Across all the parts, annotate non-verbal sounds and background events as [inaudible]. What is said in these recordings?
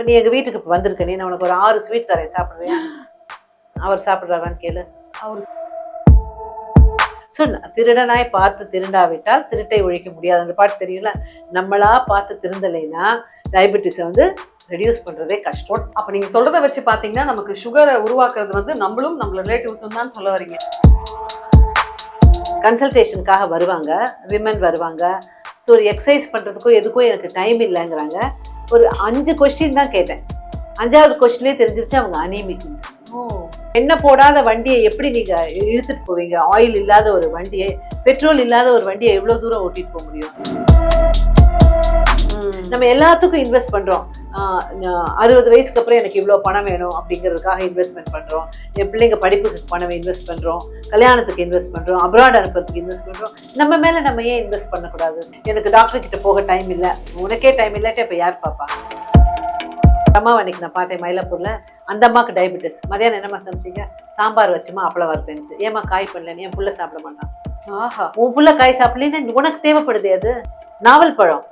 இப்போ நீ எங்க வீட்டுக்கு இப்போ வந்திருக்க நீ நான் உனக்கு ஒரு ஆறு ஸ்வீட் தரேன் சாப்பிடுறியா அவர் சாப்பிடுறாரான்னு கேளு. அவர் ஸோ திருடனாய் பார்த்து திருண்டாவிட்டால் திருட்டை ஒழிக்க முடியாது. அந்த பாட்டு தெரியும்ல? நம்மளா பார்த்து திருந்தலைன்னா டயபெட்டிஸை வந்து ரெடியூஸ் பண்றதே கஷ்டம். அப்ப நீங்க சொல்றத வச்சு பாத்தீங்கன்னா நமக்கு சுகரை உருவாக்குறது வந்து நம்மளும் நம்ம ரிலேட்டிவ்ஸும் தான் சொல்ல வரீங்க. கன்சல்டேஷனுக்காக வருவாங்க விமன் வருவாங்க. ஸோ ஒரு எக்ஸசைஸ் பண்ணுறதுக்கோ எதுக்கும் எனக்கு டைம் இல்லைங்கிறாங்க. ஒரு அஞ்சு கொஸ்டின் தான் கேட்டேன். அஞ்சாவது கொஸ்டினே தெரிஞ்சிருச்சு அவங்க அனீமிக் ஓ. என்ன போடாத வண்டியை எப்படி நீங்க இழுத்துட்டு போவீங்க? ஆயில் இல்லாத ஒரு வண்டியை பெட்ரோல் இல்லாத ஒரு வண்டியை எவ்வளவு தூரம் ஓட்டிட்டு போக முடியும்? நம்ம எல்லாத்துக்கும் இன்வெஸ்ட் பண்றோம். அறுபது வயசுக்கு அப்புறம் எனக்கு இவ்வளோ பணம் வேணும் அப்படிங்கிறதுக்காக இன்வெஸ்ட்மெண்ட் பண்ணுறோம் என் பிள்ளைங்க படிப்புக்கு பணம் இன்வெஸ்ட் பண்ணுறோம் கல்யாணத்துக்கு இன்வெஸ்ட் பண்ணுறோம் அப்ராட் அனுப்புறதுக்கு இன்வெஸ்ட் பண்ணுறோம் நம்ம மேலே நம்ம ஏன் இன்வெஸ்ட் பண்ணக்கூடாது? எனக்கு டாக்டர் கிட்ட போக டைம் இல்லை. உனக்கே டைம் இல்லாட்டி இப்போ யார் பாப்பா? அம்மா அன்னைக்கு நான் பார்த்தேன் மயிலாப்பூரில். அந்த அம்மாவுக்கு டயபெட்டிஸ் மதியானம் என்னம்மா சமைச்சீங்க சாம்பார் வச்சுமா அப்பளம் வறுத்தேன்ச்சு ஏம்மா காய் பண்ணல என் புள்ள சாப்பிட மாட்டான். புள்ள காய் சாப்பிடலன்னு உனக்கு தேவைப்படுது அது? நாவல் பழம்.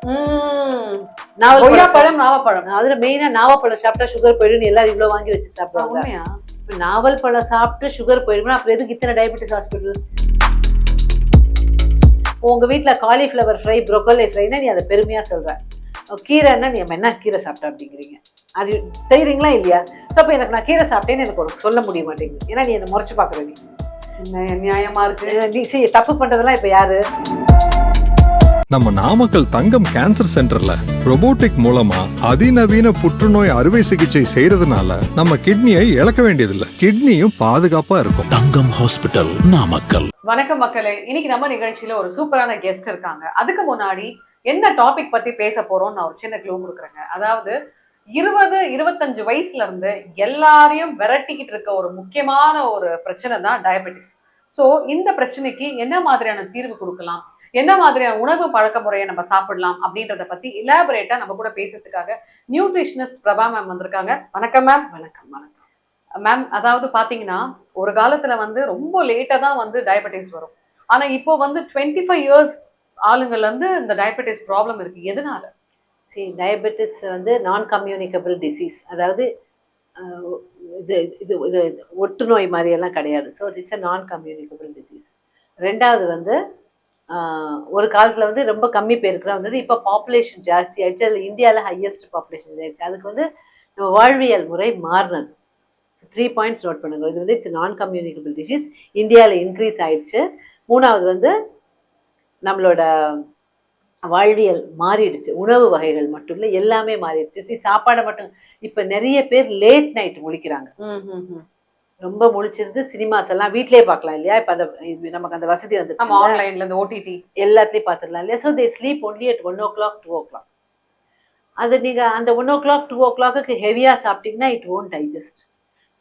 நாவல் பழம் பழம் நாவப்பழம் அதுல மெயினா நாவப்பழம் சாப்பிட்டா சுகர் போயிடும் எல்லாரும் இவ்வளவு வாங்கி வச்சு சாப்பிடுவாங்க. நாவல் பழம் சாப்பிட்டு சுகர் போயிடும் அப்புறம் எதுக்கு இத்தனை டயபெட்டிஸ் ஹாஸ்பிட்டல் உங்க வீட்ல காலிஃப்ளவர் ஃப்ரை ப்ரொக்கோலி ஃப்ரைனா நீ அதை பெருமையா சொல்ற. கீரைன்னா நீ என்ன கீரை சாப்பிட்ட அப்படிங்கிறீங்க. அது செய்றீங்களா இல்லையா? ஸோ அப்போ எனக்கு நான் கீரை சாப்பிட்டேன்னு எனக்கு உனக்கு சொல்ல முடிய மாட்டேங்குது. ஏன்னா நீ என்னை முறைச்சு பார்க்குற நீ. என்ன நியாயமா இருக்கு? நீ தப்பு பண்றதெல்லாம் இப்ப யாரு? நம்ம நாமக்கல் தங்கம் கேன்சர் சென்டர்ல robotic மூலமா அதிநவீன புற்றுநோய் அறுவை சிகிச்சை செய்யறதுனால நம்ம கிட்னியை இழக்க வேண்டியதில்லை. கிட்னியும் பாதுகாப்பா இருக்கும். தங்கம் ஹாஸ்பிட்டல் நாமக்கல். வணக்கம் மக்களே. இன்னைக்கு நம்ம நிகழ்ச்சியில ஒரு சூப்பரான கெஸ்ட் இருக்காங்க. அதுக்கு முன்னாடி என்ன டாபிக் பத்தி பேச போறோம் நான் ஒரு சின்ன க்ளூ கொடுக்குறேங்க. அதாவது இருபது இருபத்தஞ்சு வயசுல இருந்து எல்லாரையும் விரட்டிக்கிட்டு இருக்க ஒரு முக்கியமான ஒரு பிரச்சனை தான் டயபெட்டிஸ் ஸோ இந்த பிரச்சனைக்கு என்ன மாதிரியான தீர்வு கொடுக்கலாம்? என்ன மாதிரியான உணவு பழக்க முறையை நம்ம சாப்பிடலாம்? அப்படின்றத பத்தி இலாபரேட்டா நம்ம கூட பேசுறதுக்காக நியூட்ரிஷனிஸ்ட் பிரபா மேம் வந்திருக்காங்க. வணக்கம் மேம் வணக்கம் வணக்கம். மேம் அதாவது பாத்தீங்கன்னா ஒரு காலத்துல வந்து ரொம்ப லேட்டா தான் வந்து டயபெட்டிஸ் வரும். ஆனா இப்போ வந்து டுவெண்ட்டி ஃபைவ் இயர்ஸ் ஆளுங்கள்ல இருந்து இந்த டயபெட்டிஸ் ப்ராப்ளம் இருக்கு. எதனால? சரி டயபெட்டிஸ் வந்து நான் கம்யூனிகபிள் டிசீஸ் அதாவது இது இது இது ஒட்டு நோய் கிடையாது. ஸோ இட்ஸ் அ நான் கம்யூனிகபிள் டிசீஸ் ரெண்டாவது வந்து ஒரு காலத்தில் வந்து ரொம்ப கம்மி பேருக்கு தான் வந்தது. இப்போ பாப்புலேஷன் ஜாஸ்தி ஆயிடுச்சு. அதில் இந்தியாவில் ஹையஸ்ட் பாப்புலேஷன் ஆயிடுச்சு அதுக்கு வந்து நம்ம வாழ்வியல் முறை மாறினது. த்ரீ பாயிண்ட்ஸ் நோட் பண்ணுங்க. இது வந்து இட்ஸ் நான் கம்யூனிகபிள் டிசீஸ் இந்தியாவில் இன்க்ரீஸ் ஆயிடுச்சு. மூணாவது வந்து நம்மளோட வாழ்வியல் மாறிடுச்சு. உணவு வகைகள் மட்டும் இல்லை எல்லாமே மாறிடுச்சு. சாப்பாடை மட்டும் இப்போ நிறைய பேர் லேட் நைட் முழிக்கிறாங்க. ரொம்ப முழிச்சிருந்து சினிமாஸ் எல்லாம் வீட்லயே பார்க்கலாம் இல்லையா? இப்போ அந்த நமக்கு அந்த வசதி வந்து ஆன்லைன்ல இந்த ஓடிடி எல்லாத்துலயும் பார்த்துடலாம் இல்லையா? So they sleep only at one o'clock two o'clock அது நீங்க அந்த ஒன் ஓ கிளாக் டூ ஓ கிளாக்கு ஹெவியா சாப்பிட்டீங்கன்னா இட் ஓன்ட் டைஜஸ்ட்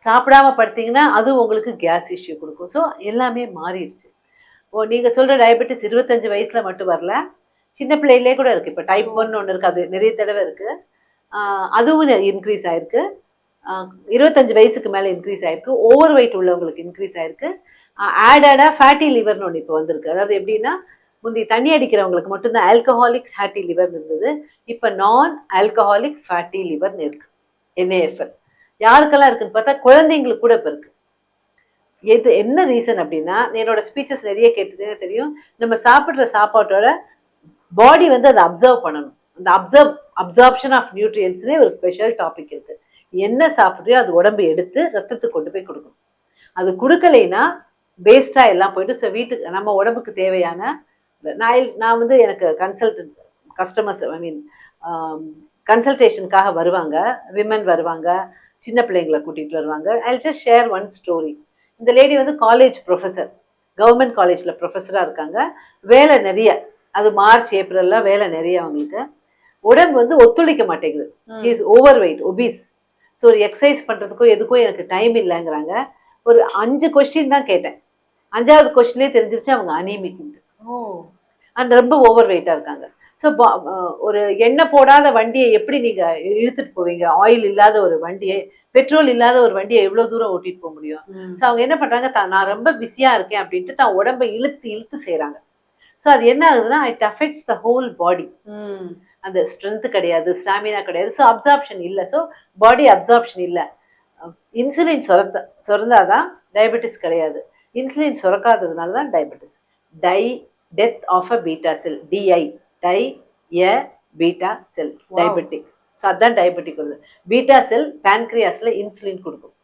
சாப்பிடாம படுத்தீங்கன்னா அது உங்களுக்கு கேஸ் இஷ்யூ கொடுக்கும். ஸோ எல்லாமே மாறிடுச்சு. ஓ நீங்க சொல்ற டயபெட்டிஸ் இருபத்தஞ்சு வயசுல மட்டும் வரல. சின்ன பிள்ளையிலே கூட இருக்குது இப்போ டைப் ஒன் ஒன்று இருக்குது அது நிறைய தடவை இருக்குது அதுவும் இன்க்ரீஸ் ஆயிருக்கு. இருபத்தஞ்சு வயசுக்கு மேலே இன்க்ரீஸ் ஆயிருக்கு. ஓவர் வெயிட் உள்ளவங்களுக்கு இன்க்ரீஸ் ஆயிருக்கு. ஆடடா ஃபேட்டி லிவர்னு ஒன்று இப்போ வந்திருக்கு. அதாவது எப்படின்னா முந்தி தண்ணி அடிக்கிறவங்களுக்கு மட்டும்தான் ஆல்கஹாலிக் ஃபேட்டி லிவர் இருந்தது. இப்போ நான் ஆல்கஹாலிக் ஃபேட்டி லிவர்னு இருக்கு. என்ஏஎஃப்எல் யாருக்கெல்லாம் இருக்குன்னு பார்த்தா குழந்தைங்களுக்கு கூட இப்போ இருக்கு. எது என்ன ரீசன் அப்படின்னா என்னோட ஸ்பீச்சஸ் நிறைய கேட்டதே தெரியும். நம்ம சாப்பிட்ற சாப்பாட்டோட பாடி வந்து அதை அப்சர்வ் பண்ணணும். அந்த அப்சர்வ் அப்சர்ப்ஷன் ஆஃப் நியூட்ரியன்ஸ்னே ஒரு ஸ்பெஷல் டாபிக் இருக்கு. என்ன சாப்பிட்றியோ அது உடம்பு எடுத்து ரத்தத்துக்கு கொண்டு போய் கொடுக்கணும். அது கொடுக்கலைன்னா வேஸ்டாக எல்லாம் போயிட்டு ஸோ வீட்டுக்கு நம்ம உடம்புக்கு தேவையான நான் நான் வந்து எனக்கு கன்சல்டன்ட் கஸ்டமர்ஸ் ஐ மீன் கன்சல்டேஷனுக்காக வருவாங்க. விமன் வருவாங்க. சின்ன பிள்ளைங்களை கூட்டிகிட்டு வருவாங்க. I just share one story இந்த லேடி வந்து காலேஜ் ப்ரொஃபஸர் கவர்மெண்ட் காலேஜில் ப்ரொஃபஸராக இருக்காங்க. வேலை நிறைய. அது மார்ச் ஏப்ரல்ல வேலை நிறைய அவங்களுக்கு. உடம்பு வந்து ஒத்துழைக்க மாட்டேங்குது. Is over weight obese so ஒரு எக்ஸசைஸ் பண்றதுக்கோ எதுக்கும் எனக்கு டைம் இல்லைங்கிறாங்க. ஒரு அஞ்சு கொஸ்டின் தான் கேட்டேன். அஞ்சாவது கொஸ்டின்லேயே தெரிஞ்சிருச்சு அவங்க அனீமிக் ஓ. அந்த ரொம்ப ஓவர் வெயிட்டா இருக்காங்க ஸோ ஒரு எண்ணெய் போடாத வண்டியை எப்படி நீங்க இழுத்துட்டு போவீங்க? ஆயில் இல்லாத ஒரு வண்டியை பெட்ரோல் இல்லாத ஒரு வண்டியை எவ்வளவு தூரம் ஓட்டிட்டு போக முடியும்? ஸோ அவங்க என்ன பண்றாங்க? தான் நான் ரொம்ப பிஸியா இருக்கேன் அப்படின்ட்டு தான் உடம்பை இழுத்து இழுத்து செய்றாங்க. ஸோ அது என்ன ஆகுதுன்னா it affects the whole body அந்த ஸ்ட்ரென்த் கிடையாது ஸ்டாமினா கிடையாது. ஸோ அப்சார்ப்ஷன் இல்லை. ஸோ பாடி அப்சார்ப்ஷன் இல்லை. இன்சுலின் சுரத்த சுரந்தாதான் டயபெட்டிஸ் கிடையாது. இன்சுலின் சுரக்காததுனால தான் diabetes die death of a beta cell DI die a beta cell. Diabetic so அதான் டயபெட்டிக் வருது பீட்டா செல் பேன்க்ரியாஸ்ல இன்சுலின் கொடுக்கும்.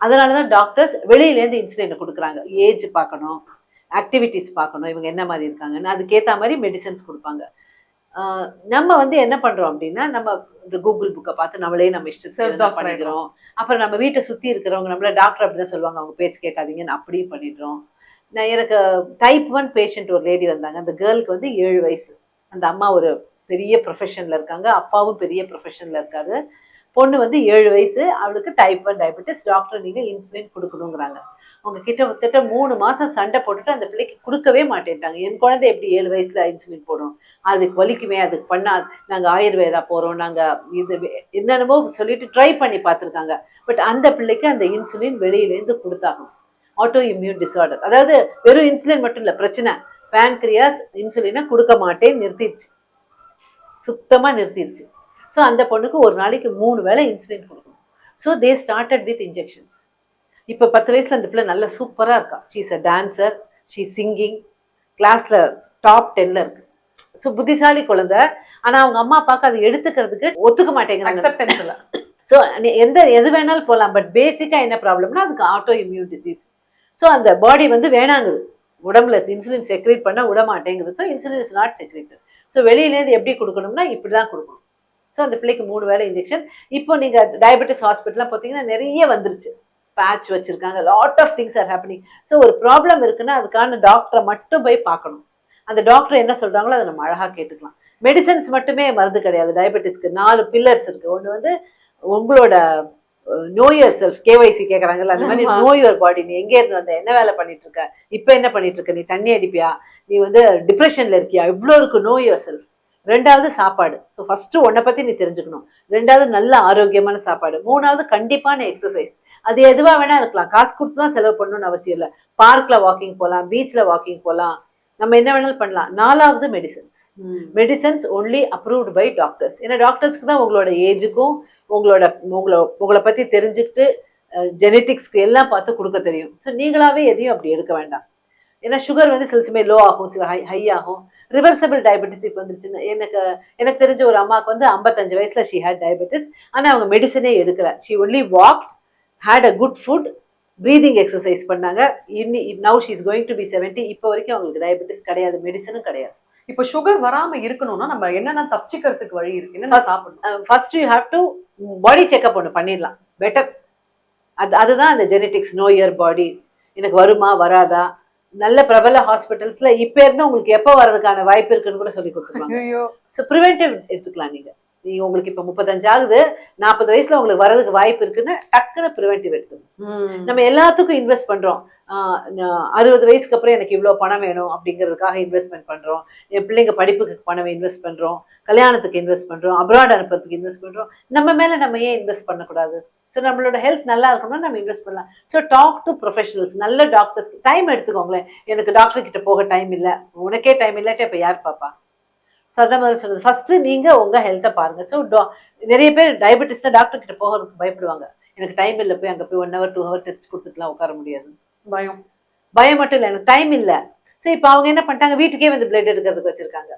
அதனால தான் டாக்டர்ஸ் வெளியிலேருந்து இன்சுலினை கொடுக்குறாங்க. ஏஜ் பார்க்கணும். ஆக்டிவிட்டிஸ் பார்க்கணும். இவங்க என்ன மாதிரி இருக்காங்கன்னு. அதுக்கேற்ற மாதிரி மெடிசன்ஸ் கொடுப்பாங்க. நம்ம வந்து என்ன பண்றோம் அப்படின்னா நம்ம இந்த கூகுள் புக்கை பார்த்து நம்மளே நம்ம doctor பண்ணிக்கிறோம் அப்புறம் நம்ம வீட்டை சுத்தி இருக்கிறவங்க நம்மள டாக்டர் அப்படிதான் சொல்லுவாங்க. அவங்க பேச்சு கேட்காதீங்கன்னு அப்படியும் பண்ணிடுறோம். நான் எனக்கு டைப் ஒன் பேஷண்ட் ஒரு லேடி வந்தாங்க. அந்த கேர்ளுக்கு வந்து ஏழு வயசு. அந்த அம்மா ஒரு பெரிய ப்ரொஃபஷன்ல இருக்காங்க. அப்பாவும் பெரிய ப்ரொஃபஷன்ல இருக்காரு. பொண்ணு வந்து ஏழு வயசு. அவளுக்கு டைப் ஒன் டயபெட்டிஸ் டாக்டர் நீங்க இன்சுலின் கொடுக்கணுங்கிறாங்க அவங்க கிட்ட மூணு மாசம் சண்டை போட்டுட்டு அந்த பிள்ளைக்கு கொடுக்கவே மாட்டேன்ட்டாங்க. என் குழந்தை எப்படி ஏழு வயசுல இன்சுலின் போடும்? அதுக்கு வலிக்குமே அதுக்கு பண்ணா நாங்க ஆயுர்வேதா போறோம் நாங்க இது என்னென்னமோ சொல்லிட்டு ட்ரை பண்ணி பார்த்துருக்காங்க. பட் அந்த பிள்ளைக்கு அந்த இன்சுலின் வெளியிலேருந்து கொடுத்தாகும் ஆட்டோ இம்யூன் டிசார்டர் அதாவது வெறும் இன்சுலின் மட்டும் இல்லை பிரச்சனை. பேன்கிரியாஸ் இன்சுலினை கொடுக்க மாட்டேன்னு நிறுத்திடுச்சு. சுத்தமாக நிறுத்திடுச்சு. ஸோ அந்த பொண்ணுக்கு ஒரு நாளைக்கு மூணு வேளை இன்சுலின் கொடுக்கணும். So they started with injections இப்போ பத்து வயசுல அந்த பிள்ளை நல்ல சூப்பரா இருக்கா. She's a dancer she singing கிளாஸ்ல டாப் டென்ல இருக்கு. ஸோ புத்திசாலி குழந்தை. ஆனா அவங்க அம்மா அப்பாவுக்கு அதை எடுத்துக்கிறதுக்கு ஒத்துக்க மாட்டேங்கிறாங்க. ஸோ எந்த எது வேணாலும் போகலாம் பட் பேசிக்கா என்ன ப்ராப்ளம்னா அதுக்கு ஆட்டோ இம்யூன் டிசீஸ் ஸோ அந்த பாடி வந்து வேணாங்குது. உடம்புல இன்சுலின் செக்ரேட் பண்ண விட மாட்டேங்குது so insulin is not secreted so வெளியிலேருந்து எப்படி கொடுக்கணும்னா இப்படி தான் கொடுக்கணும். ஸோ அந்த பிள்ளைக்கு மூணு வேளை இன்ஜெக்ஷன் இப்போ நீங்க டயபெட்டிஸ் ஹாஸ்பிட்டல்லாம் பார்த்தீங்கன்னா நிறைய வந்துருச்சு. பேட்ச் வச்சிருக்காங்க. Lot of things are happening so ஒரு ப்ராப்ளம் இருக்குன்னா அதுக்கான டாக்டரை மட்டும் போய் பார்க்கணும். அந்த டாக்டர் என்ன சொல்றாங்களோ அதை நம்ம அழகா கேட்டுக்கலாம். மெடிசன்ஸ் மட்டுமே மருந்து கிடையாது. டயபெட்டிஸ்க்கு நாலு பில்லர்ஸ் இருக்கு. ஒன்று வந்து உங்களோட நோயர் செல்ஃப் கேவைசி கேக்குறாங்கல்ல அந்த மாதிரி. நோயர் பாடி நீ எங்க இருந்து வந்த? என்ன வேலை பண்ணிட்டு இருக்க? இப்ப என்ன பண்ணிட்டு இருக்க? நீ தண்ணி அடிப்பியா? நீ வந்து டிப்ரெஷன்ல இருக்கியா? இவ்வளோ இருக்கு நோயர் செல்ஃப் ரெண்டாவது சாப்பாடு. ஸோ ஃபர்ஸ்ட் உன்னை பத்தி நீ தெரிஞ்சுக்கணும். ரெண்டாவது நல்ல ஆரோக்கியமான சாப்பாடு. மூணாவது கண்டிப்பான எக்ஸசைஸ் அது எதுவா வேணா இருக்கலாம். காசு கொடுத்து தான் செலவு பண்ணணும்னு அவசியம் இல்லை. பார்க்ல வாக்கிங் போகலாம் பீச்ல வாக்கிங் போகலாம் நம்ம என்ன வேணாலும் பண்ணலாம். நாலாவது medicine medicines only approved by doctors ஏன்னா டாக்டர்ஸ்க்கு தான் உங்களோட ஏஜுக்கும் உங்களோட உங்களை உங்களை பத்தி தெரிஞ்சுக்கிட்டு ஜெனட்டிக்ஸ்க்கு எல்லாம் பார்த்து கொடுக்க தெரியும். ஸோ நீங்களாவே எதையும் அப்படி எடுக்க வேண்டாம். ஏன்னா சுகர் வந்து சில சமயம் லோ ஆகும் சில ஹை ஹை ஆகும். ரிவர்சபிள் டயபெட்டிஸ் இப்போ வந்துருச்சுன்னு எனக்கு எனக்கு தெரிஞ்ச ஒரு அம்மாவுக்கு வந்து ஐம்பத்தஞ்சு வயசுல ஷி ஹேட் டயபெட்டிஸ் ஆனா அவங்க மெடிசனே எடுக்கல. She only walk had a good food breathing exercise பண்ணாங்க. இன்னி now she is going to be seventy இப்போ வரைக்கும் அவங்களுக்கு டயபெட்டிஸ் கிடையாது மெடிசனும் கிடையாது. இப்போ சுகர் வராம இருக்கணும்னா நம்ம என்னென்ன தப்பிச்சுக்கிறதுக்கு வழி இருக்கு? என்னென்ன சாப்பிடணும்? First you have to body checkup ஒன்று பண்ணிடலாம். பெட்டர் அது அதுதான் அந்த ஜெனட்டிக்ஸ் நோ இயர் பாடி எனக்கு வருமா வராதா? நல்ல பிரபல ஹாஸ்பிட்டல்ஸ்ல இப்ப இருந்து உங்களுக்கு எப்போ வர்றதுக்கான வாய்ப்பு இருக்குன்னு கூட சொல்லி கொடுத்துருவாங்க. ஸோ ப்ரிவென்டிவ் எடுத்துக்கலாம் நீங்க. நீங்க உங்களுக்கு இப்ப முப்பத்தஞ்சு ஆகுது நாற்பது வயசுல உங்களுக்கு வர்றதுக்கு வாய்ப்பு இருக்குன்னு டக்குன்னு ப்ரிவென்டிவ் எடுத்துக்கணும். நம்ம எல்லாத்துக்கும் இன்வெஸ்ட் பண்றோம். அறுபது வயசுக்கு அப்புறம் எனக்கு இவ்வளவு பணம் வேணும் அப்படிங்கிறதுக்காக இன்வெஸ்ட்மெண்ட் பண்றோம். என் பிள்ளைங்க படிப்புக்கு பணம் இன்வெஸ்ட் பண்றோம். கல்யாணத்துக்கு இன்வெஸ்ட் பண்றோம். அப்ராட் அனுப்புறதுக்கு இன்வெஸ்ட் பண்றோம். நம்ம மேல நம்ம ஏன் இன்வெஸ்ட் பண்ணக்கூடாது? ஸோ நம்மளோட ஹெல்த் நல்லா இருக்கணும்னா நம்ம இன்வெஸ்ட் பண்ணலாம். ஸோ டாக் டு ப்ரொஃபஷனல்ஸ் நல்ல டாக்டர்ஸ் டைம் எடுத்துக்கோங்களேன். எனக்கு டாக்டர் கிட்ட போக டைம் இல்லை. உனக்கே டைம் இல்லாட்டி அப்போ யார் பாப்பா? முதல்ல சொன்னது ஃபர்ஸ்ட் நீங்க உங்க ஹெல்த்தை பாருங்க. ஸோ நிறைய பேர் டயபெட்டிஸ்னா டாக்டர் கிட்ட போகிறதுக்கு பயப்படுவாங்க. எனக்கு டைம் இல்லை போய் அங்கே போய் one hour two hour test கொடுத்துட்டுலாம் உட்கார முடியாது. பயம். பயம் மட்டும் இல்லை எனக்கு டைம் இல்லை. ஸோ இப்போ அவங்க என்ன பண்ணிட்டாங்க? வீட்டுக்கே வந்து பிளட் எடுக்கிறதுக்கு வச்சிருக்காங்க.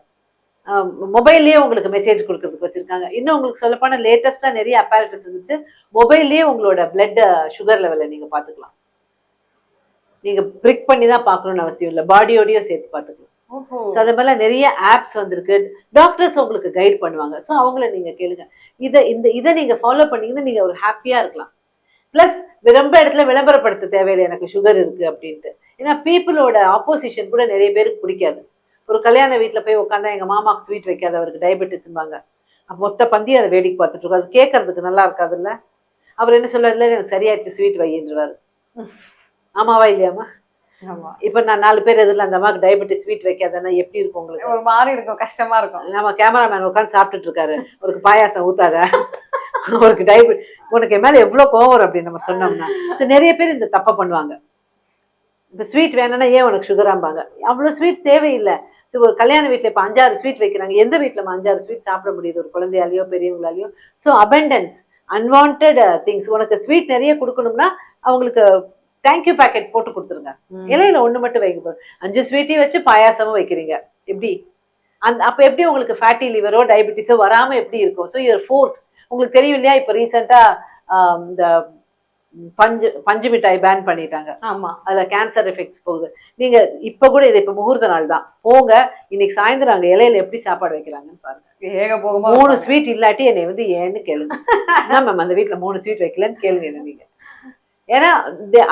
மொபைல்லேயே உங்களுக்கு மெசேஜ் கொடுக்கறதுக்கு வச்சிருக்காங்க. இன்னும் உங்களுக்கு சொல்லப்போனால் லேட்டஸ்ட்டாக நிறைய அப்பாரட்டஸ் இருந்துச்சு. மொபைல்லேயே உங்களோட பிளட் சுகர் லெவலை நீங்கள் பார்த்துக்கலாம் நீங்கள் ப்ரிக் பண்ணி தான் பார்க்கணும்னு அவசியம் இல்லை. பாடியோடயும் சேர்த்து பார்த்துக்கலாம் ஸோ அதே மாதிரிலாம் நிறைய ஆப்ஸ் வந்திருக்கு. டாக்டர்ஸ் உங்களுக்கு கைட் பண்ணுவாங்க. ஸோ அவங்கள நீங்க கேளுங்க. இதை இந்த இதை நீங்க ஃபாலோ பண்ணீங்கன்னா நீங்க ஒரு ஹாப்பியா இருக்கலாம். ப்ளஸ் ரொம்ப இடத்துல விளம்பரப்படுத்த தேவையில்லை. எனக்கு சுகர் இருக்கு அப்படின்ட்டு. ஏன்னா பீப்புளோட ஆப்போசிஷன் கூட நிறைய பேருக்கு பிடிக்காது. ஒரு கல்யாண வீட்டில் போய் உட்காந்தா எங்க மாமாக்கு ஸ்வீட் வைக்காத அவருக்கு டயபெட்டிஸ்பாங்க அப்போ மொத்த பந்தி அதை வேடிக்கை பார்த்துட்டு இருக்கோம் அது கேட்கறதுக்கு நல்லா இருக்காதுல்ல? அவர் என்ன சொல்லுவார் இல்லை எனக்கு சரியாயிடுச்சு. ஸ்வீட் வையின்றவார். ஆமாவா இல்லையாமா ஆமா. இப்போ நான் நாலு பேர் எதிரில் அந்த அம்மாவுக்கு டயபெட்டிஸ் ஸ்வீட் வைக்காதன்னா எப்படி இருக்கும் உங்களுக்கு? ஒரு மாதிரி இருக்கும் கஷ்டமா இருக்கும். நம்ம கேமராமேன் உட்காந்து சாப்பிட்டுட்டு இருக்காரு. ஒரு பாயாசம் ஊத்தாத. அவருக்கு டைபெட் உனக்கு மேல எவ்வளவு கோவம் அப்படின்னு நம்ம சொன்னோம்னா. நிறைய பேர் இந்த தப்பை பண்ணுவாங்க. இப்ப ஸ்வீட் வேணும்னா ஏன் உனக்கு சுகராம்பாங்க அவ்வளவு ஸ்வீட் தேவையில்லை. இது ஒரு கல்யாண வீட்டுல இப்ப அஞ்சாறு ஸ்வீட் வைக்கிறாங்க. எந்த வீட்டுல நம்ம அஞ்சாறு ஸ்வீட் சாப்பிட முடியுது? ஒரு குழந்தையாலேயோ பெரியவங்களாலேயோ. ஸோ abundance அன்வான்ட் திங்ஸ் உனக்கு ஸ்வீட் நிறைய கொடுக்கணும்னா அவங்களுக்கு தேங்க்யூ பேக்கெட் போட்டு கொடுத்துருங்க. இலையில ஒண்ணு மட்டும் வைக்க அஞ்சு ஸ்வீட்டையும் வச்சு பாயாசமும் வைக்கிறீங்க. எப்படி? அந்த அப்ப எப்படி உங்களுக்கு ஃபேட்டி லிவரோ டயபெட்டிஸோ வராம எப்படி இருக்கும்? ஸோ யூர் ஃபோர்ஸ் உங்களுக்கு தெரியும் இல்லையா? இப்ப ரீசெண்டா இந்த பஞ்சு பஞ்சு மிட்டாய் பேன் பண்ணிட்டாங்க. ஆமா. அதுல கேன்சர் எஃபெக்ட்ஸ் போகுது. நீங்க இப்ப கூட இது இப்ப முகூர்த்த நாள் தான். போங்க. இன்னைக்கு சாயந்தரம் அங்க இலையில எப்படி சாப்பாடு வைக்கிறாங்கன்னு பாருங்க. ஏக போகமா மூணு ஸ்வீட் இல்லாட்டி என்னை வந்து ஏன்னு கேளுங்க. [laughs] மேம் அந்த வீட்ல மூணு ஸ்வீட் வைக்கலன்னு கேளுங்க என்ன நீங்க. ஏன்னா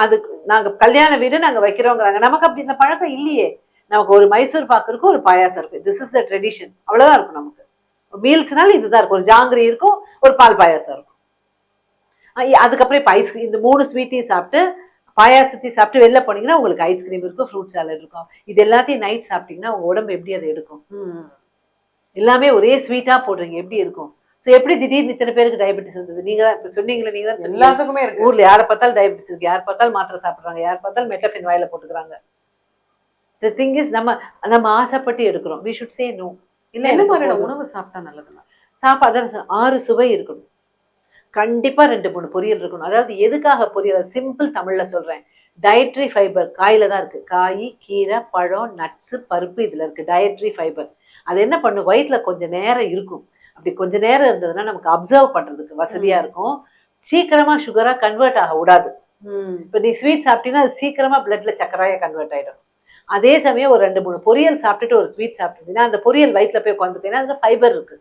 அது நாங்க கல்யாண வீடு நாங்க வைக்கிறோங்கிறாங்க. நமக்கு அப்படி இந்த பழக்கம் இல்லையே. நமக்கு ஒரு மைசூர் பாக்கு இருக்கும் ஒரு பாயாசம் இருக்கு திஸ் இஸ் த ட்ரெடிஷன் அவ்வளவுதான் இருக்கும் நமக்கு. மீல்ஸ்னால இதுதான் இருக்கும். ஒரு ஜாங்கிரி இருக்கும் ஒரு பால் பாயாசம் இருக்கும். அதுக்கப்புறம் இப்போ ஐஸ்கிரீம் இந்த மூணு ஸ்வீட்டையும் சாப்பிட்டு பாயாசத்தையும் சாப்பிட்டு வெளில போனீங்கன்னா உங்களுக்கு ஐஸ்கிரீம் இருக்கும் ஃப்ரூட் சாலட் இருக்கும். இது எல்லாத்தையும் நைட் சாப்பிட்டீங்கன்னா உங்க உடம்பு எப்படி அதை எடுக்கும்? ம். எல்லாமே ஒரே ஸ்வீட்டா போடுறீங்க. எப்படி இருக்கும்? சோ எப்படி திடீர்னு இத்தனை பேருக்கு டயபெட்டிஸ் வந்தது நீங்க தான் இப்ப சொன்னீங்களே நீங்க தான். எல்லாத்துக்குமே இருக்கு. ஊர்ல யாரை பார்த்தாலும் டயபெட்டிஸ் இருக்கு. யார் பார்த்தாலும் மாத்திரை சாப்பிடுறாங்க. யார் பார்த்தாலும் மெட்டஃபின் வாயில போட்டுக்கிறாங்க. தி திங் இஸ் நம்ம நம்ம ஆசைப்பட்டு எடுக்கிறோம். வி ஷுட் சே நோ இல்ல என்ன மாதிரியான. உணவு சாப்பிட்டா நல்லதுன்னா? சாப்பாடு ஆறு சுவை இருக்கணும். கண்டிப்பா ரெண்டு மூணு பொரியல் இருக்கணும். அதாவது எதுக்காக பொரியல்? சிம்பிள் தமிழ்ல சொல்றேன். டயட்ரி ஃபைபர் காயில தான் இருக்கு. காய் கீரை பழம் நட்ஸ் பருப்பு இதுல இருக்கு. டயட்ரி ஃபைபர் அது என்ன பண்ணும்? வயிற்றுல கொஞ்ச நேரம் இருக்கும். அப்படி கொஞ்ச நேரம் இருந்ததுன்னா நமக்கு அப்சர்வ் பண்றதுக்கு வசதியா இருக்கும். சீக்கிரமா சுகரா கன்வெர்ட் ஆக விடாது. இப்போ நீ ஸ்வீட் சாப்பிட்டீங்கன்னா அது சீக்கிரமா பிளட்ல சக்கராயா கன்வெர்ட் ஆயிடும். அதே சமயம் ஒரு ரெண்டு மூணு பொரியல் சாப்பிட்டுட்டு ஒரு ஸ்வீட் சாப்பிட்டீங்கன்னா அந்த பொரியல் வயிற்றுல போய் உட்காந்துட்டீங்கன்னா அதுல ஃபைபர் இருக்கு.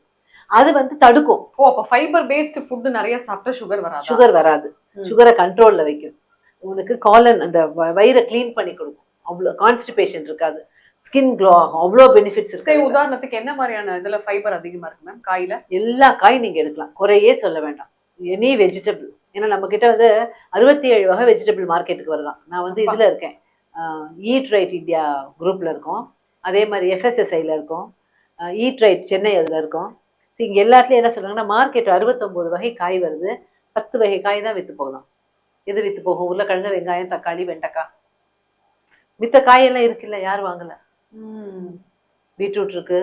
அது வந்து தடுக்கும். ஓ அப்ப ஃபைபர் பேஸ்ட் ஃபுட் நிறைய சாப்பிட்டா சுகர் வராது? சுகர் வராது. சுகரை கண்ட்ரோல்ல வைக்கும். உனக்கு காலன் அந்த வயிறை க்ளீன் பண்ணி கொடுக்கும். அவ்வளோ கான்ஸ்டிபேஷன் இருக்காது. ஸ்கின் க்ளோ ஆகும். அவ்வளோ பெனிஃபிட்ஸ் சரி இருக்கு உதாரணத்துக்கு என்ன மாதிரியான இதுல ஃபைபர் அதிகமா இருக்கு மேம் காயில? எல்லா காய் நீங்க எடுக்கலாம். குறையே சொல்ல வேண்டாம். எனி வெஜிடபிள் ஏன்னா நம்ம கிட்ட வந்து அறுபத்தி ஏழு வகை வெஜிடபிள் மார்க்கெட்டுக்கு வரலாம். நான் வந்து இதுல இருக்கேன். ஈட் ரைட் இந்தியா குரூப்ல இருக்கோம். அதே மாதிரி எஃப்எஸ்எஸ்ஐல இருக்கோம். ஈட் ரைட் சென்னை அதுல இருக்கோம். ஸோ இங்க எல்லாத்துலயும் என்ன சொல்றாங்கன்னா மார்க்கெட் அறுபத்தொன்பது வகை காய் வருது. பத்து வகை காய் தான் வித்து போகலாம். எது வித்து போகும்? உருளைக்கிழங்கு வெங்காயம் தக்காளி வெண்டைக்காய். மித்த காயெல்லாம் இருக்குல்ல யார் வாங்கல. பீட்ரூட் இருக்கு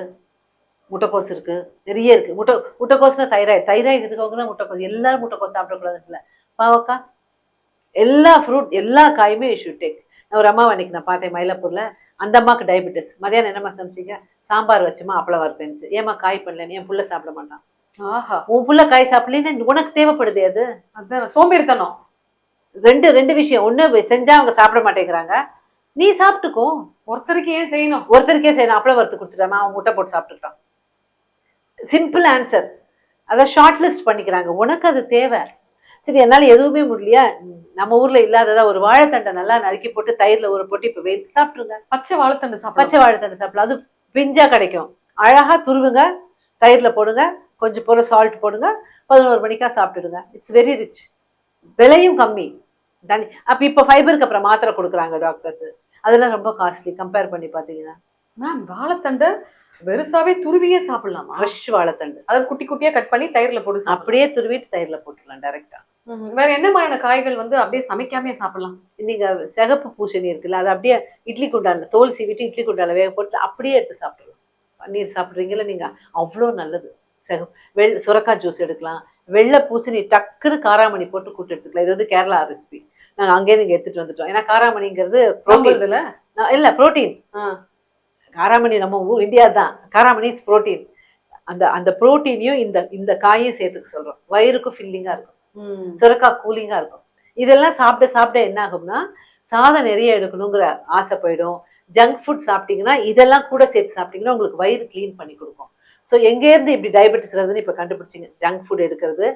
முட்டைக்கோஸ் இருக்கு நிறைய இருக்கு. முட்டை முட்டைக்கோஸ்னா தைராய்டு. தைராய்டு இருக்கவங்க தான் முட்டைக்கோஸ். எல்லாரும் முட்டைக்கோஸ் சாப்பிடக்கூடாதுன்னு இல்லை பாவக்காய் எல்லா ஃப்ரூட் எல்லா காயுமே யூ டேக் நான் ஒரு அம்மா அன்னைக்கு நான் பார்த்தேன் மயிலாப்பூர்ல. அந்த அம்மாக்கு டயபெட்டிஸ் மதியானம் என்னம்மா சமைச்சிங்க? சாம்பார் வச்சுமா அப்பளம் வறுத்தேன்ச்சு ஏம்மா காய் பண்ணலன்னு என் புள்ள சாப்பிட மாட்டான். ஆஹா. உன் புள்ள காய் சாப்பிடலன்னு உனக்கு தேவைப்படுது அது அதான் சோம்பேறித்தனம். ரெண்டு ரெண்டு விஷயம். ஒண்ணு செஞ்சா அவங்க சாப்பிட மாட்டேங்கிறாங்க. நீ சாப்பிட்டுக்கோ. ஒருத்தருக்கு செய்யணும். ஒருத்தருக்கே நான் அப்பளம் வறுத்து கொடுத்துட்டேன் அவன் முட்டை போட்டு சாப்பிட்டுட்டான். சிம்பிள் ஆன்சர் அதை ஷார்ட் லிஸ்ட் பண்ணிக்கிறாங்க. உனக்கு அது தேவை. சரி என்னால எதுவுமே முடியலையா? நம்ம ஊர்ல இல்லாததா? ஒரு வாழைத்தண்டை நல்லா நறுக்கி போட்டு தயிர்ல ஒரு போட்டு இப்ப வெயிட் சாப்பிட்டுருங்க. பச்சை வாழைத்தண்டு சாப்பிட பச்சை வாழைத்தண்டை சாப்பிடலாம். அது பிஞ்சா கிடைக்கும். அழகா துருவுங்க. தயிர்ல போடுங்க. கொஞ்சம் போல சால்ட் போடுங்க. பதினோரு மணிக்கா சாப்பிட்டுடுங்க. இட்ஸ் வெரி ரிச் விலையும் கம்மி. தனி. அப்ப இப்ப ஃபைபருக்கு அப்புறம் மாத்திரை கொடுக்குறாங்க டாக்டர்ஸ் அதெல்லாம் ரொம்ப காஸ்ட்லி கம்பேர் பண்ணி பாத்தீங்கன்னா மேம் வாழைத்தண்டை வெறுசாவே துருவியே சாப்பிடலாமா. ஃப்ரெஷ் வாழைத்தண்டு. அதாவது குட்டி குட்டியா கட் பண்ணி தயிர்ல போட்டு அப்படியே துருவிட்டு தயிர்ல போட்டுடலாம் டைரக்டா. வேற என்ன மாதிரியான காய்கள் வந்து அப்படியே சமைக்காமே சாப்பிடலாம்? நீங்க சிகப்பு பூசணி இருக்குல்ல அது அப்படியே இட்லி குண்டான்ல தோல் சீவிட்டு இட்லி குண்டான்ல வேக போட்டு அப்படியே எடுத்து சாப்பிடலாம். பன்னீர் சாப்பிட்றீங்களா நீங்க அவ்வளோ நல்லது. சிக வெள் சுரக்காய் ஜூஸ் எடுக்கலாம். வெள்ளை பூசணி டக்குன்னு காராமணி போட்டு கூட்டு எடுத்துக்கலாம். இது வந்து கேரளா ரெசிபி நாங்க அங்கேயே நீங்க எடுத்துட்டு வந்துட்டோம். ஏன்னா காராமணிங்கிறது புரோட்டீன் இல்ல புரோட்டீன் காராமணி நம்ம ஊர் இந்தியா தான் காராமணி இஸ் புரோட்டீன் அந்த அந்த புரோட்டீனையும் இந்த இந்த காயும் சேர்த்துக்க சொல்றோம். வயிறுக்கும் ஃபில்லிங்கா இருக்கும். சுரக்காய் கூலிங்கா இருக்கும். இதெல்லாம் சாப்பிட சாப்பிட என்ன ஆகும்னா சாதம் நிறைய எடுக்கணுங்கிற ஆசை போயிடும். ஜங்க் ஃபுட் சாப்பிட்டீங்கன்னா இதெல்லாம் கூட சேர்த்து சாப்பிட்டீங்கன்னா உங்களுக்கு வயிறு க்ளீன் பண்ணி கொடுக்கும். ஸோ எங்கேருந்து இப்படி டயபெட்டிஸ் வருதுன்னு இப்போ கண்டுபிடிச்சிங்க. ஜங்க் ஃபுட் எடுக்கிறது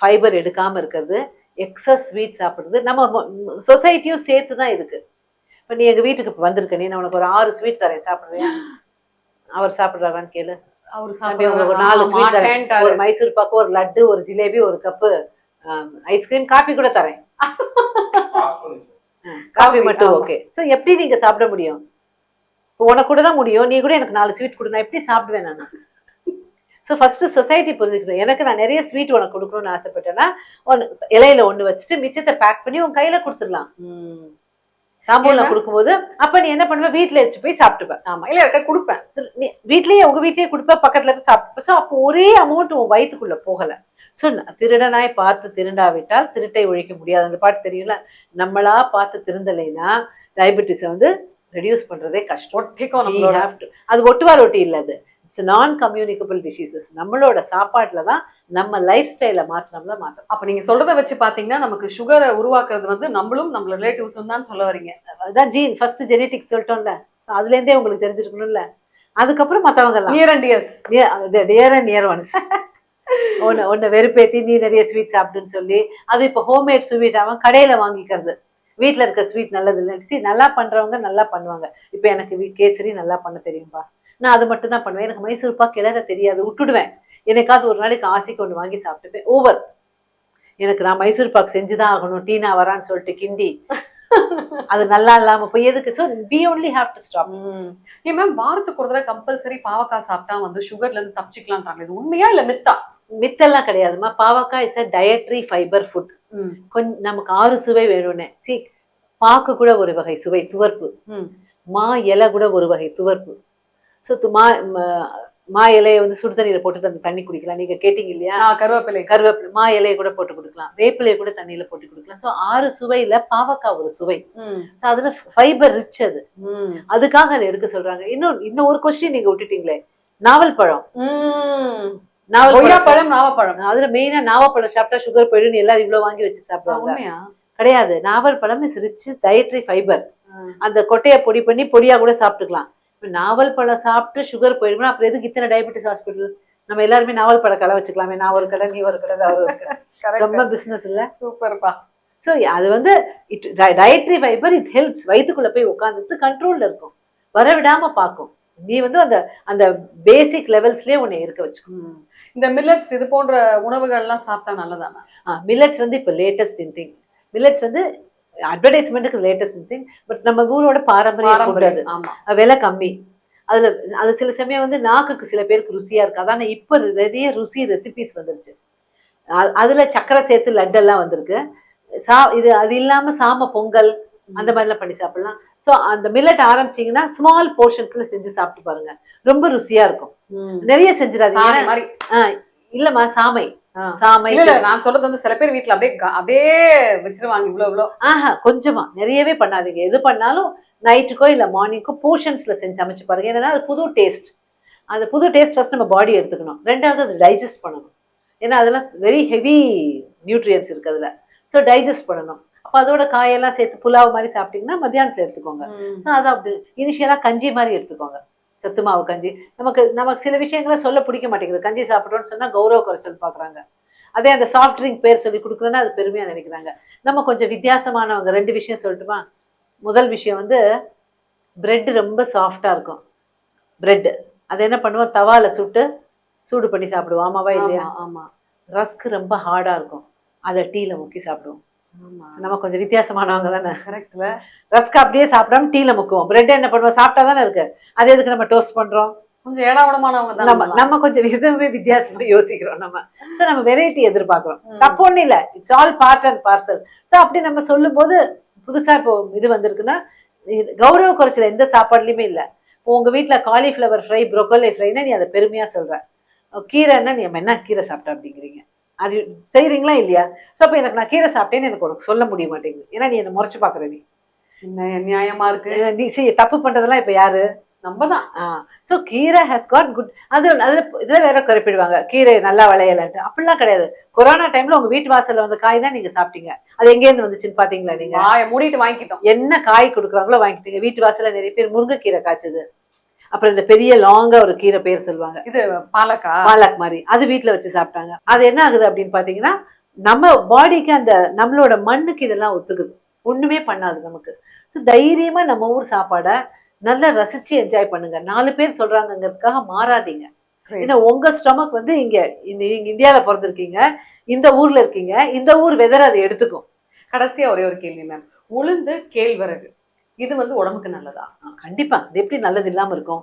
ஃபைபர் எடுக்காம இருக்கிறது எக்ஸஸ் ஸ்வீட் சாப்பிடுறது. நம்ம சொசைட்டியும் சேர்த்து தான் இருக்கு. இப்போ நீ எங்க வீட்டுக்கு இப்ப வந்திருக்க நீ நான் உனக்கு ஒரு ஆறு ஸ்வீட் தரேன் சாப்பிடுறியா அவர் சாப்பிடுறாரான்னு கேளு. அவரு தம்பி, உங்களுக்கு ஒரு நாலு ஸ்வீட் தரேன். ஒரு மைசூர் பாக்கு ஒரு லட்டு ஒரு ஜிலேபி ஒரு கப்பு ஐஸ்கிரீம் காபி கூட தரேன். காபி மட்டும். ஓகே சோ எப்படி நீங்க சாப்பிட முடியும்? உனக்கு கூட தான் முடியும். நீ கூட எனக்கு நாலு ஸ்வீட் கொடு. நான் எப்படி சாப்பிடுவேன் நான்? ஸோ ஃபர்ஸ்ட் சொசைட்டி புரிஞ்சுக்கணும் எனக்கு நான் நிறைய ஸ்வீட் உனக்கு கொடுக்கணும்னு ஆசைப்பட்டேன்னா ஒன்னு இலையில ஒண்ணு வச்சுட்டு மிச்சத்தை பேக் பண்ணி உன் கையில கொடுத்துடலாம். தாம்பூலம் ஏன்னா? கொடுக்கும்போது அப்ப நீ என்ன பண்ணுவ? வீட்டுல வச்சு போய் சாப்பிட்டுப்ப. ஆமா. இல்ல இருக்க கொடுப்பேன் நீ வீட்லயே உங்க வீட்லயே கொடுப்ப பக்கத்துல இருந்து சாப்பிட்டு ஸோ அப்போ ஒரே அமௌண்ட் உன் வயித்துக்குள்ள போகல. ஸோ திருடனாய் பார்த்து திருண்டாவிட்டால் திருட்டை ஒழிக்க முடியாது. அந்த பாட்டு தெரியும்ல? நம்மளா பார்த்து திருந்தலைன்னா டயபெட்டிஸை வந்து ரெடியூஸ் பண்றதே கஷ்டம். அது ஒட்டுவா ரொட்டி இல்ல அது. இட்ஸ் நான் கம்யூனிகபிள் டிசீசஸ் நம்மளோட சாப்பாட்டுல தான் நம்ம லைஃப் ஸ்டைலை மாத்தினோம்ல மாத்தணும் அப்ப நீங்க சொல்றத வச்சு பாத்தீங்கன்னா நமக்கு சுகரை உருவாக்குறது வந்து நம்மளும் நம்ம ரிலேட்டிவ்ஸும் தான் சொல்ல வரீங்க. அதான் ஜீன் ஃபர்ஸ்ட் ஜெனetics சொல்லிட்டோம்ல. அதுல இருந்தே உங்களுக்கு தெரிஞ்சிருக்கணும்ல. அதுக்கப்புறம் மத்தவங்க எல்லாம். Near and years near and near ones ஒன்னு ஒன்னு வெறுப்பேத்தி நீ நிறைய ஸ்வீட் சாப்பிடுன்னு சொல்லி அது இப்போ ஹோம்மேட் ஸ்வீட் அவன் கடையில வாங்கிக்கிறது. வீட்ல இருக்க ஸ்வீட் நல்லது இல்லை நல்லா பண்றவங்க நல்லா பண்ணுவாங்க. இப்போ எனக்கு கேசரி நல்லா பண்ண தெரியும்பா? நான் அது மட்டும் தான் பண்ணுவேன். எனக்கு மைசூர் பாக் கிளற தெரியாது. விட்டுடுவேன். எனக்காவது ஒரு நாளைக்கு ஆசைக்கு ஒன்று வாங்கி சாப்பிட்டுப்பேன். ஓவர் எனக்கு நான் மைசூர் பாக் செஞ்சுதான் ஆகணும். டீனா வரான்னு சொல்லிட்டு கிண்டி. அது நல்லா இல்லாம போய் எதுக்கு? So we only have to stop ஏன் மேம் வாரத்துக்கு ஒரு தடவை கம்பல்சரி பாவக்காய் சாப்பிட்டா வந்து சுகர்ல இருந்து தப்பிச்சுக்கலாம்ன்றாங்க இது உண்மையா இல்ல மித்தா மித்தெல்லாம் கிடையாதுமா பாவக்காய் is a dietary fibre food கொஞ்சம் நமக்கு ஆறு சுவை வேணும்னு. சி பாக்கு கூட ஒரு வகை சுவை துவர்ப்பு. ம். மா இலை கூட ஒரு வகை துவர்ப்பு. ஸோ மா ம- இலையை வந்து சுடு தண்ணியில போட்டு அந்த தண்ணி குடிக்கலாம். நீங்க கேட்டீங்க இல்லையா? கருவேப்பிலை. கருவேப்பிலை. மா இலையை கூட போட்டு கொடுக்கலாம். வேப்பிலையை கூட தண்ணியில போட்டு கொடுக்கலாம். ஸோ ஆறு சுவையில பாவக்காய் ஒரு சுவை. அதுல ஃபைபர் ரிச் அது. அதுக்காக அதை எடுக்க சொல்றாங்க. இன்னும் இன்னும் ஒரு கொஸ்டின் நீங்க விட்டுட்டீங்களே. நாவல் பழம். நாவல் பழம். பழம் நாவப்பழம் அதுல மெயினா நாவப்பழம் சாப்பிட்டா சுகர் போயிடும் எல்லாரும் இவ்வளவு வாங்கி வச்சு சாப்பிடுவாங்க. கிடையாது. நாவல் பழம் இஸ் ரிச் டயட்ரி ஃபைபர். அந்த கொட்டையை பொடி பண்ணி பொடியா கூட சாப்பிட்டுக்கலாம். இப்ப நாவல் பழம் சாப்பிட்டு சுகர் போயிடுமா அப்புறம் எதுக்கு இத்தனை டயபெட்டிஸ் ஹாஸ்பிட்டல் நம்ம எல்லாருமே நாவல் பழ கடை வச்சுக்கலாமே. நான் ஒரு கடை நீ ஒரு கடை அவர் ஒரு கடை. ரொம்ப பிசினஸ் இல்ல. சூப்பர்ப்பா ஸோ அது வந்து it dietary fibre it helps வயிற்றுக்குள்ள போய் உட்காந்துட்டு கண்ட்ரோல்ல இருக்கும். வர விடாம பார்க்கும். நீ வந்து அந்த அந்த பேசிக் லெவல்ஸ்லயே உன்னை இருக்க வச்சுக்கும். ம். இந்த மில்லட்ஸ் இது போன்ற உணவுகள் எல்லாம் சாப்பிட்டா நல்லதானா மில்லட்ஸ் வந்து இப்போ லேட்டஸ்ட் இன் திங் மில்லட்ஸ் வந்து அட்வர்டைஸ்மெண்ட்டுக்கு லேட்டஸ்ட் திங் பட் நம்ம ஊரோட பாரம்பரியம் ஆமா. விலை கம்மி. அதுல அது சில சமயம் வந்து நாக்குக்கு சில பேருக்கு ருசியா இருக்கு. அதான் இப்ப நிறைய ருசி ரெசிபிஸ் வந்துருச்சு. அதுல சக்கரை சேர்த்து லட்டெல்லாம் வந்திருக்கு. சா இது அது இல்லாம சாம பொங்கல் அந்த மாதிரிலாம் பண்ணி சாப்பிடலாம். ஸோ அந்த மில்லட் ஆரம்பிச்சீங்கன்னா ஸ்மால் போர்ஷன்ஸ்ல செஞ்சு சாப்பிட்டு பாருங்க. ரொம்ப ருசியா இருக்கும். நிறைய செஞ்சிடாதீங்க. இல்லம்மா சாமை. சாமை நான் சொல்றது வந்து சில பேர் வீட்ல அப்படியே அப்படியே வச்சிருவாங்க இவ்வளவு இவ்வளவு ஆஹா கொஞ்சமா. நிறையவே பண்ணாதீங்க. எது பண்ணாலும் நைட்டுக்கோ இல்ல மார்னிங்கோ போர்ஷன்ஸ்ல செஞ்சு சமைச்சு பாருங்க. ஏன்னா அது புது டேஸ்ட் அந்த புது டேஸ்ட் ஃபர்ஸ்ட் நம்ம பாடி எடுத்துக்கணும். ரெண்டாவது அது டைஜஸ்ட் பண்ணணும். ஏன்னா அதெல்லாம் வெரி ஹெவி நியூட்ரியன்ஸ் இருக்கு அதுல. ஸோ டைஜஸ்ட் பண்ணணும். அப்போ அதோட காயெல்லாம் சேர்த்து புலாவ் மாதிரி சாப்பிட்டீங்கன்னா மத்தியானத்துல எடுத்துக்கோங்க. ஸோ அதான் அப்படி. இனிஷியலாக கஞ்சி மாதிரி எடுத்துக்கோங்க. சத்து மாவு கஞ்சி. நமக்கு நமக்கு சில விஷயங்களை சொல்ல பிடிக்க மாட்டேங்குது. கஞ்சி சாப்பிட்றோம்னு சொன்னா கௌரவ குறைச்சல் பார்க்குறாங்க அதே அந்த சாஃப்ட் ட்ரிங்க் பேர் சொல்லி கொடுக்குறோன்னா அது பெருமையா நினைக்கிறாங்க. நம்ம கொஞ்சம் வித்தியாசமானவங்க ரெண்டு விஷயம் சொல்லட்டுமா? முதல் விஷயம் வந்து பிரெட் ரொம்ப சாஃப்டா இருக்கும். பிரெட் அது என்ன பண்ணுவோம்? தவால சுட்டு சூடு பண்ணி சாப்பிடுவோம். ஆமாவா இல்லையா? ஆமா ஆமா. ரஸ்க் ரொம்ப ஹார்டா இருக்கும். அதை டீல முக்கி சாப்பிடுவோம். நம்ம கொஞ்சம் வித்தியாசமானவங்க தானே. கரெக்ட்ல ரஸ்க் அப்படியே சாப்பிடாம டீல முக்குவோம். பிரெட் என்ன பண்ணுவோம்? சாப்பிட்டா தானே இருக்கு. அது எதுக்கு நம்ம டோஸ்ட் பண்றோம்? கொஞ்சம் ஏடாவிடமானவங்க தான் நம்ம. நம்ம கொஞ்சம் விதமே வித்தியாசமா யோசிக்கிறோம் நம்ம. சோ நம்ம வெரைட்டி எதிர்பார்க்கிறோம். தப்பு ஒண்ணு இல்ல. It's all part and parcel so அப்படி நம்ம சொல்லும்போது புதுசா இப்போ இது வந்திருக்குன்னா கௌரவ குறைச்சல எந்த சாப்பாடுலயுமே இல்ல. இப்போ உங்க வீட்ல காலிஃப்ளவர் ஃப்ரை ப்ரொக்கோலி ஃப்ரைனா நீ அதை பெருமையா சொல்ற. கீரைன்னா நீ நம்ம என்ன கீரை சாப்பிட்ட அப்படிங்கிறீங்க. அது செய்றீங்களா இல்லையா? சோ அப்ப எனக்கு நான் கீரை சாப்பிட்டேன்னு எனக்கு உனக்கு சொல்ல முடிய மாட்டேங்குது. ஏன்னா நீ என்ன முறைச்சு பாக்குற நீ. என்ன நியாயமா இருக்கு? நீ see, தப்பு பண்றதெல்லாம் இப்ப யாரு? நம்ம தான் ஸோ கீரை ஹேஸ் காட் குட் அது அதுல இதுல வேற குறிப்பிடுவாங்க. கீரை நல்லா விளையலன்ட்டு. அப்படிலாம் கிடையாது. கொரோனா டைம்ல உங்க வீட்டு வாசல்ல வந்த காய் தான் நீங்க சாப்பிட்டீங்க. அது எங்க இருந்து வந்துச்சுன்னு பாத்தீங்களா நீங்க? மூடிட்டு வாங்கிட்டோம் என்ன காய் கொடுக்குறாங்களோ வாங்கிட்டீங்க வீட்டு வாசல்ல நிறைய பேர் முருங்கைக்கீரை காய்ச்சது. அப்புறம் இந்த பெரிய லாங்கா ஒரு கீரை பேர் சொல்லுவாங்க. இது பாலக்கா? பாலக் மாதிரி. அது வீட்ல வச்சு சாப்பிட்டாங்க. அது என்ன ஆகுது அப்படின்னு பாத்தீங்கன்னா நம்ம பாடிக்கு அந்த நம்மளோட மண்ணுக்கு இதெல்லாம் ஒத்துக்குது. ஒண்ணுமே பண்ணாது நமக்கு. ஸோ தைரியமா நம்ம ஊர் சாப்பாடை நல்லா ரசிச்சு என்ஜாய் பண்ணுங்க. நாலு பேர் சொல்றாங்கங்கிறதுக்காக மாறாதீங்க. ஏன்னா உங்க ஸ்டொமக் வந்து இங்க இந்த நீங்க இந்தியால பிறந்திருக்கீங்க இந்த ஊர்ல இருக்கீங்க இந்த ஊர் வெதர் அதை எடுத்துக்கும். கடைசியா ஒரே ஒரு கேள்வி மேம் உளுந்து கேழ்வரகு. இது வந்து உடம்புக்கு நல்லதா? கண்டிப்பா. இது எப்படி நல்லது இல்லாம இருக்கும்?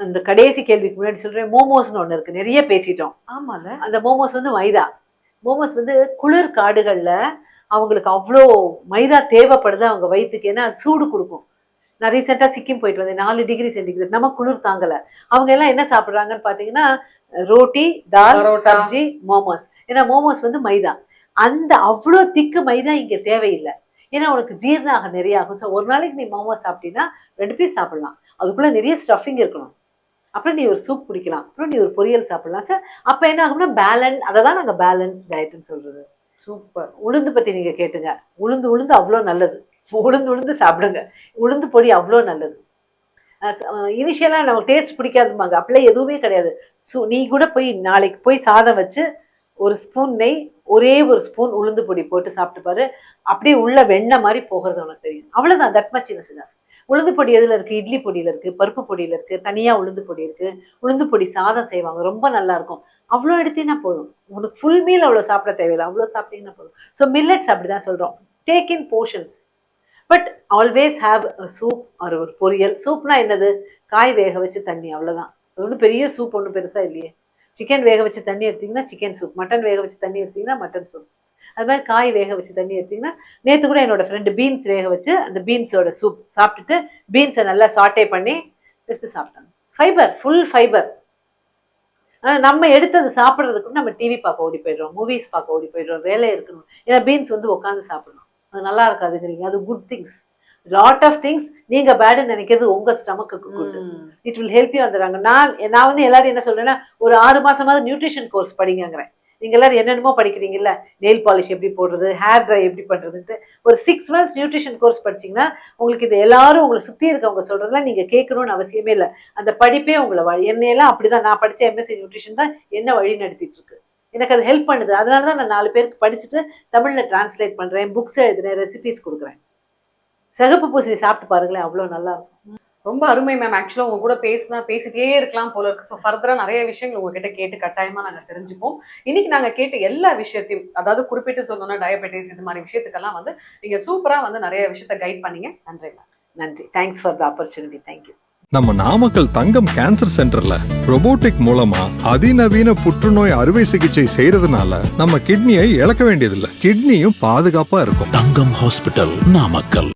அந்த கடைசி கேள்விக்கு முன்னாடி சொல்றேன் மோமோஸ்னு ஒண்ணு இருக்கு. நிறைய பேசிட்டோம். ஆமால. அந்த மோமோஸ் வந்து மைதா. மோமோஸ் வந்து குளிர் காடுகள்ல அவங்களுக்கு அவ்வளோ மைதா தேவைப்படுது அவங்க வயிற்றுக்கு ஏன்னா அது சூடு கொடுக்கும். நான் ரீசெண்டாக சிக்கிம் போயிட்டு வந்தேன். நாலு டிகிரி சென்டிகிரேட் நம்ம குளிர் தாங்கல. அவங்க எல்லாம் என்ன சாப்பிடுறாங்கன்னு பார்த்தீங்கன்னா ரோட்டி தால். சப்ஜி மோமோஸ். ஏன்னா மோமோஸ் வந்து மைதா. அந்த அவ்வளோ திக்கு மைதா இங்க தேவையில்லை. ஏன்னா உனக்கு ஜீரணம் ஆக நிறைய ஆகும். ஸோ ஒரு நாளைக்கு நீ மோமோஸ் சாப்பிட்டீங்கன்னா ரெண்டு பீஸ் சாப்பிடலாம். அதுக்குள்ள நிறைய ஸ்டஃபிங் இருக்கணும். அப்புறம் நீ ஒரு சூப் குடிக்கலாம். அப்புறம் நீ ஒரு பொரியல் சாப்பிடலாம். சார் அப்போ என்ன ஆகும்னா பேலன்ஸ் அதை தான் நாங்கள் பேலன்ஸ் டயட்னு சொல்றது. சூப்பர் உளுந்து பத்தி நீங்க கேட்டுங்க. உளுந்து உளுந்து அவ்வளோ நல்லது. உளுந்து உளுந்து சாப்பிடுங்க. உளுந்து பொடி அவ்வளோ நல்லது. இனிஷியலாக நமக்கு டேஸ்ட் பிடிக்காதுமாங்க அப்படிலாம் எதுவுமே கிடையாது. ஸோ நீ கூட போய் நாளைக்கு போய் சாதம் வச்சு ஒரு ஸ்பூன் நெய் ஒரே ஒரு ஸ்பூன் உளுந்து பொடி போட்டு சாப்பிட்டு பாரு. அப்படியே உள்ள வெண்ணெய் மாதிரி போகிறது உனக்கு தெரியும். அவ்வளவுதான் தட் மச் உளுந்து பொடி எதுல இருக்கு? இட்லி பொடியில இருக்கு பருப்பு பொடியில இருக்கு தனியா உளுந்து பொடி இருக்கு. உளுந்து பொடி சாதம் செய்வாங்க ரொம்ப நல்லா இருக்கும். அவ்வளோ எடுத்தீங்கன்னா போதும். உனக்கு ஃபுல் மீல் அவ்வளோ சாப்பிட தேவையில்லை. அவ்வளோ சாப்பிட்டீங்கன்னா போதும். ஸோ மில்லட்ஸ் அப்படிதான் சொல்றோம். Take in portions but always have soup ஒரு ஒரு பொரியல். சூப்னா என்னது? காய் வேக வச்சு தண்ணி அவ்வளோதான் அது ஒன்றும் பெரிய சூப் ஒன்றும் பெருசா இல்லையே. சிக்கன் வேக வச்சு தண்ணி எடுத்தீங்கன்னா சிக்கன் சூப் மட்டன் வேக வச்சு தண்ணி எடுத்தீங்கன்னா மட்டன் சூப் அது மாதிரி காய் வேக வச்சு தண்ணி எடுத்தீங்கன்னா நேற்று கூட என்னோட ஃப்ரெண்டு பீன்ஸ் வேக வச்சு அந்த பீன்ஸோட சூப் சாப்பிட்டுட்டு பீன்ஸை நல்லா சாட்டே பண்ணி எடுத்து சாப்பிட்டாங்க. ஃபைபர் ஃபுல் ஃபைபர் ஆனால் நம்ம எடுத்தது சாப்பிட்றதுக்கு நம்ம டிவி பார்க்க ஓடி போயிடுறோம். மூவிஸ் பார்க்க ஓடி போயிடுறோம். வேலை இருக்கணும். ஏன்னா பீன்ஸ் வந்து உட்காந்து சாப்பிடணும். அது நல்லா இருக்காதுங்கிறீங்க. அது good things lot of things நீங்க பேடுன்னு நினைக்கிறது உங்க ஸ்டமக்கு good it will help you வந்துடுறாங்க நான் நான் வந்து எல்லாரும் என்ன சொல்றேன்னா ஒரு ஆறு மாசமாவது நியூட்ரிஷன் கோர்ஸ் படிங்கங்கிறேன். நீங்க எல்லாரும் என்னென்னமோ படிக்கிறீங்கல்ல? நெயில் பாலிஷ் எப்படி போடுறது ஹேர் ட்ரை எப்படி பண்றதுன்ட்டு. ஒரு சிக்ஸ் மந்த்ஸ் நியூட்ரிஷன் கோர்ஸ் படிச்சீங்கன்னா உங்களுக்கு இது எல்லாரும் உங்களை சுத்தி இருக்கவங்க சொல்றதெல்லாம் நீங்க கேட்கணும்னு அவசியமே இல்லை. அந்த படிப்பே உங்களை வழி என்னையெல்லாம் அப்படிதான் நான் படிச்ச எம்எஸ்சி நியூட்ரிஷன் தான் என்ன வழி நடத்திட்டு இருக்கு எனக்கு அது ஹெல்ப் பண்ணுது. அதனால தான் நான் நாலு பேருக்கு படிச்சுட்டு தமிழ்ல டிரான்ஸ்லேட் பண்றேன் புக்ஸ் எழுதுறேன் ரெசிபிஸ் கொடுக்குறேன். சிகப்பு பூசணி சாப்பிட்டு பாருங்களேன் அவ்வளோ நல்லா இருக்கும். ரொம்ப அருமை மேம் ஆக்சுவலா உங்க கூட பேசினா பேசிட்டே இருக்கலாம் போல இருக்கு. ஸோ ஃபர்தரா நிறைய விஷயங்கள் உங்ககிட்ட கேட்டு கட்டாயமா நாங்க தெரிஞ்சுப்போம். இன்னைக்கு நாங்க கேட்ட எல்லா விஷயத்தையும் அதாவது குறிப்பிட்டு சொல்லணும்னா டயபெட்டிஸ் இது மாதிரி விஷயத்துக்கெல்லாம் வந்து நீங்க சூப்பரா வந்து நிறைய விஷயத்த கைட் பண்ணீங்க. நன்றி மேம் நன்றி. Thanks for the opportunity thank you நம்ம நாமக்கல் தங்கம் கேன்சர் சென்டர்ல robotic மூலமா அதிநவீன புற்றுநோய் அறுவை சிகிச்சை செய்யறதுனால நம்ம கிட்னியை இழக்க வேண்டியதில்லை. கிட்னியும் பாதுகாப்பா இருக்கும். தங்கம் ஹாஸ்பிட்டல் நாமக்கல்.